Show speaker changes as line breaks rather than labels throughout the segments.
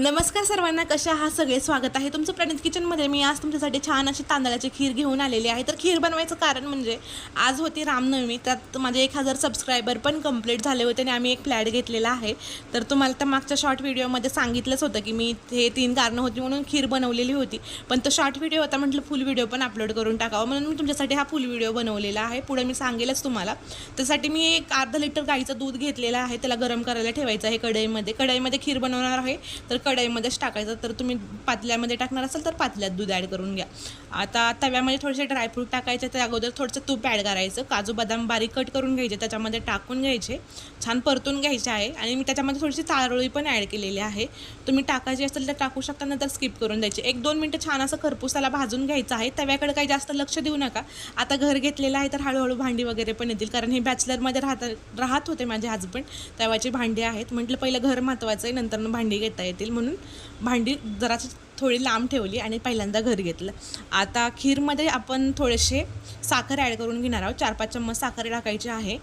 नमस्कार सर्वांना कशा हा सगळे स्वागत आहे तुमचं प्रणित किचनमध्ये. मी आज तुमच्यासाठी छान अशी तांदळाची खीर घेऊन आलेली आहे. तर खीर बनवायचं कारण म्हणजे आज होती रामनवमी. त्यात माझे एक हजार सबस्क्रायबर पण कंप्लीट झाले होते आणि आम्ही एक फ्लॅट घेतलेला आहे. तर तुम्हाला त्या मागच्या शॉर्ट व्हिडिओमध्ये सांगितलंच होतं की मी हे तीन कारणं होती म्हणून खीर बनवलेली होती. पण तो शॉर्ट व्हिडिओ होता म्हटलं फुल व्हिडिओ पण अपलोड करून टाकावं म्हणून मी तुमच्यासाठी हा फुल व्हिडिओ बनवलेला आहे. पुढे मी सांगेलच तुम्हाला. त्यासाठी मी एक अर्धा लिटर गाईचं दूध घेतलेलं आहे. त्याला गरम करायला ठेवायचं आहे कढईमध्ये. कढईमध्ये खीर बनवणार आहे. तर कढईमध्येच टाकायचं. तर तुम्ही पातल्यामध्ये टाकणार असाल तर पातल्यात दूध ॲड करून घ्या. आता तव्यामध्ये थोडेसे ड्रायफ्रूट टाकायचे त्या अगोदर थोडंसं तूप ॲड करायचं. काजू बदाम बारीक कट करून घ्यायचे. त्याच्यामध्ये टाकून घ्यायचे. छान परतून घ्यायचे आहे. आणि मी त्याच्यामध्ये थोडीशी चारोळी पण ॲड केलेली आहे. तुम्ही टाकायची असेल तर टाकू शकता नंतर स्किप करून द्यायची. एक दोन मिनटं छान असं खरपूसाला भाजून घ्यायचं आहे. तव्याकडे काही जास्त लक्ष देऊ नका. आता घर घेतलेलं आहे तर हळूहळू भांडी वगैरे पण येतील. कारण हे बॅचलरमध्ये राहत राहत होते माझे हजबंड तव्याची भांडी आहेत. म्हटलं पहिलं घर महत्त्वाचं आहे. नंतर भांडी घेता येतील. म्हणून भांडी जराशी थोडी लांब ठेवली आणि पहिल्यांदा घर घेतलं. आता खीरमध्ये आपण थोडेसे साखर ॲड करून घेणार आहोत. चार पाच चम्मच साखर टाकायची आहे.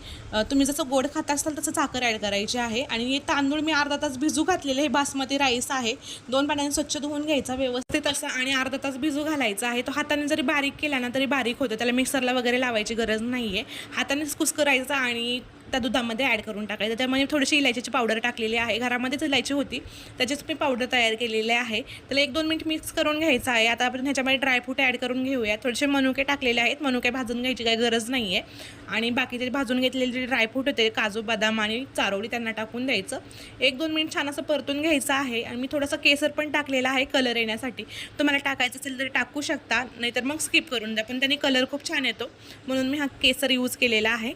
तुम्ही जसं गोड खात असाल तसं साखर ॲड करायची आहे. आणि हे तांदूळ मी अर्धा तास भिजू घातलेले हे बासमती राईस आहे. दोन पाण्याने स्वच्छ धुवून घ्यायचा व्यवस्थित असं आणि अर्धा तास भिजू घालायचा आहे. तो हाताने जरी बारीक केला ना तरी बारीक होतं. त्याला मिक्सरला वगैरे लावायची गरज नाही आहे हातानेच कुस्करायचा आणि त्या दुधामध्ये ॲड करून टाकायचं. त्यामध्ये थोडीशी इलायचीची पावडर टाकलेली आहे. घरामध्येच इलायची होती. त्याचीच मी पावडर तयार केलेली आहे. त्याला एक दोन मिनिट मिक्स करून घ्यायचं आहे. आता आपण ह्याच्यामध्ये ड्रायफ्रूट ॲड करून घेऊया. थोडेसे मनुके टाकलेले आहेत. मनुके भाजून घ्यायची काही गरज नाही आहे आणि बाकीचे भाजून घेतलेले जे ड्रायफ्रूट होते काजू बदाम आणि चारोळी त्यांना टाकून द्यायचं. एक दोन मिनिट छान असं परतून घ्यायचं आहे. आणि मी थोडंसं केसर पण टाकलेला आहे कलर येण्यासाठी. तुम्हाला टाकायचं असेल तर टाकू शकता. नाहीतर मग स्किप करून द्या. पण त्यांनी कलर खूप छान येतो. म्हणून मी हा केसर यूज केलेला आहे.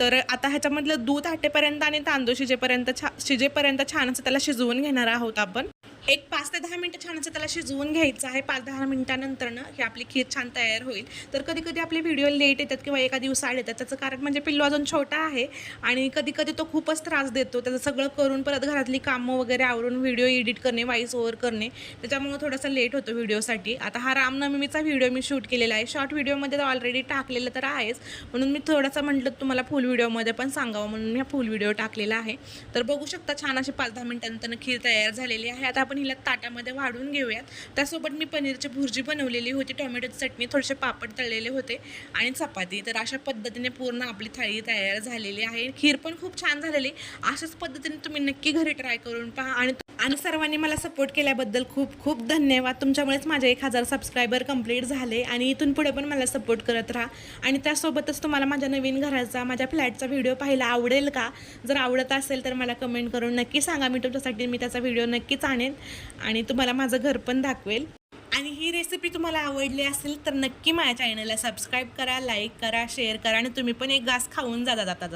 तर आता ह्याच्यामधलं दूध आटेपर्यंत आणि तांदूळ शिजेपर्यंत छा शिजेपर्यंत छान असं त्याला शिजवून घेणार आहोत आपण. एक पाच ते दहा मिनटं छान असं त्याला शिजवून घ्यायचं आहे. पाच दहा मिनटानंतरनं ही आपली खीर छान तयार होईल. तर कधी कधी आपले व्हिडिओ लेट येतात किंवा एका दिवसाआड येतात. त्याचं कारण म्हणजे पिल्लू अजून छोटा आहे आणि कधी कधी तो खूपच त्रास देतो. त्याचं सगळं करून परत घरातली कामं वगैरे आवरून व्हिडिओ एडिट करणे व्हॉइस ओव्हर करणे त्याच्यामुळे थोडासा लेट होतो व्हिडिओसाठी आता हा रामनवमीचा व्हिडिओ मी शूट केलेला आहे. शॉर्ट व्हिडिओमध्ये तर ऑलरेडी टाकलेलं तर आहेच. म्हणून मी थोडासा म्हटलं तुम्हाला फुल व्हिडिओमध्ये पण सांगावं म्हणून मी हा फुल व्हिडिओ टाकलेला आहे. तर बघू शकता छान अशी पाच दहा मिनटानंतर खीर तयार झालेली आहे. आता आपण हिला ताटामध्ये वाढून घेऊयात. त्यासोबत मी पनीरची भुर्जी बनवलेली होती. टोमॅटोची चटणी थोडेसे पापड तळलेले होते आणि चपाती. तर अशा पद्धतीने पूर्ण आपली थाळी तयार झालेली आहे. खीर पण खूप छान झालेली. अशाच पद्धतीने तुम्ही नक्की घरी ट्राय करून पहा आणि आणि सर्वांनी मला सपोर्ट केल्याबद्दल खूप खूप धन्यवाद. तुमच्यामुळेच माझे एक हजार सबस्क्रायबर कंप्लीट झाले आणि इथून पुढे पण मला सपोर्ट करत राहा. आणि त्यासोबतच तुम्हाला माझ्या नवीन घराचा माझ्या फ्लॅटचा व्हिडिओ पाहायला आवडेल का? जर आवडत असेल तर मला कमेंट करून नक्की सांगा. मी तुमच्यासाठी मी त्याचा व्हिडिओ नक्कीच आणेन आणि तुम्हाला माझं घर पण दाखवेल. आणि ही रेसिपी तुम्हाला आवडली असेल तर नक्की माझ्या चॅनलला सबस्क्राईब करा लाईक करा शेअर करा आणि तुम्ही पण एक घास खाऊन जाता जाता.